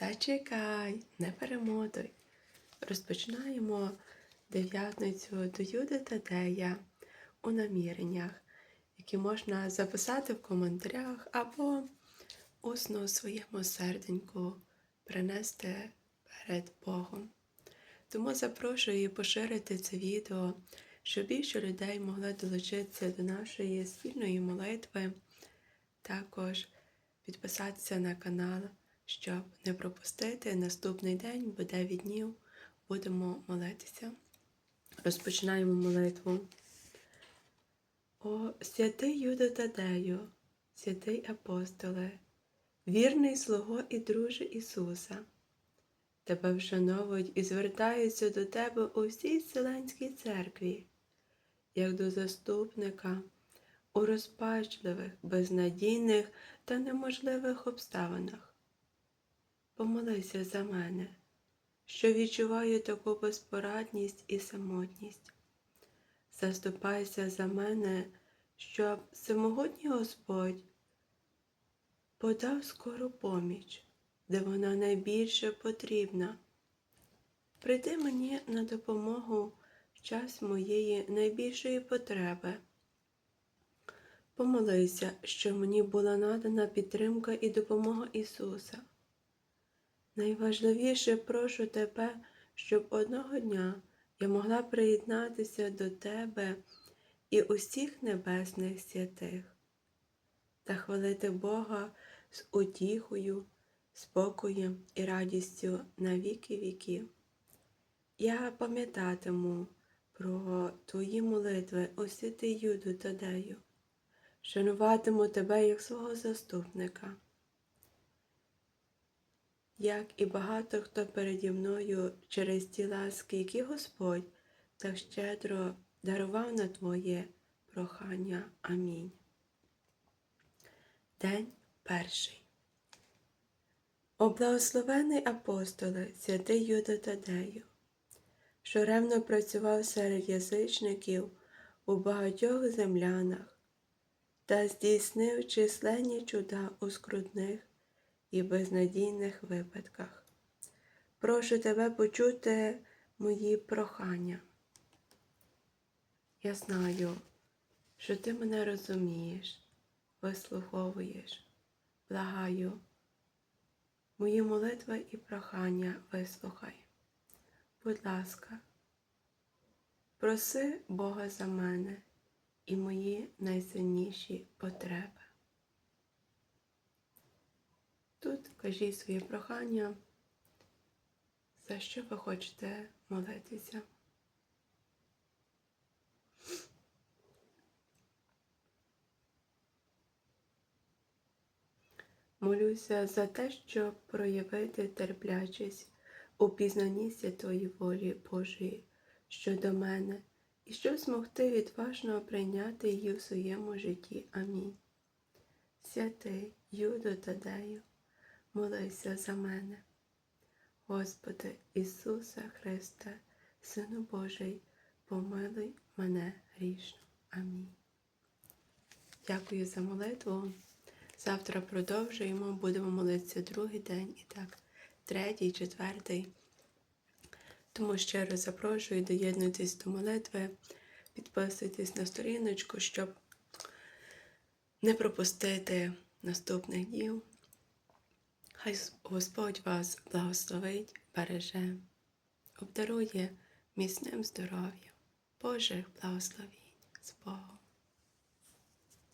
Зачекай, не перемотуй. Розпочинаємо дев'ятницю до Юди Тадея у наміреннях, які можна записати в коментарях або усно своєму серденьку принести перед Богом. Тому запрошую поширити це відео, щоб більше людей могли долучитися до нашої спільної молитви. Також підписатися на канал, щоб не пропустити наступний день, бо 9 днів будемо молитися. Розпочинаємо молитву. О, святий Юдо Тадею, святий апостоле, вірний слуго і друже Ісуса. Тебе вшановують і звертаються до тебе у всій Вселенській церкві, як до заступника у розпачливих, безнадійних та неможливих обставинах. Помолися за мене, що відчуваю таку безпорадність і самотність. Заступайся за мене, щоб всемогутній Господь подав скору поміч, де вона найбільше потрібна. Прийди мені на допомогу в час моєї найбільшої потреби. Помолися, що мені була надана підтримка і допомога Ісуса. Найважливіше прошу Тебе, щоб одного дня я могла приєднатися до Тебе і усіх небесних святих та хвалити Бога з утіхою, спокоєм і радістю на віки віків. Я пам'ятатиму про Твої молитви, о святий Юду Тадею шануватиму тебе як свого заступника. Як і багато хто переді мною через ті ласки, які Господь так щедро дарував на Твоє прохання. Амінь. День перший. О благословений апостоле, святий Юда Тадею, що ревно працював серед язичників у багатьох землянах та здійснив численні чуда у скрутних і безнадійних випадках. Прошу тебе почути мої прохання. Я знаю, що ти мене розумієш, вислуховуєш, благаю. Мої молитви і прохання вислухай. Будь ласка, проси Бога за мене і мої найсильніші потреби. Тут кажіть своє прохання, за що ви хочете молитися. Молюся за те, щоб проявити терплячість у пізнанні святої волі Божої щодо мене і щоб змогти відважно прийняти її в своєму житті. Амінь. Святий Юдо Тадею, молися за мене. Господи Ісусе Христе, Сину Божий, помилуй мене грішно. Амінь. Дякую за молитву. Завтра продовжуємо, будемо молитися другий день і так, третій, четвертий. Тому раз запрошую, доєднуйтесь до молитви, підписуйтесь на сторіночку, щоб не пропустити наступних днів. Хай Господь вас благословить, береже, обдарує міцним здоров'ям, Божих благословінь з Богом.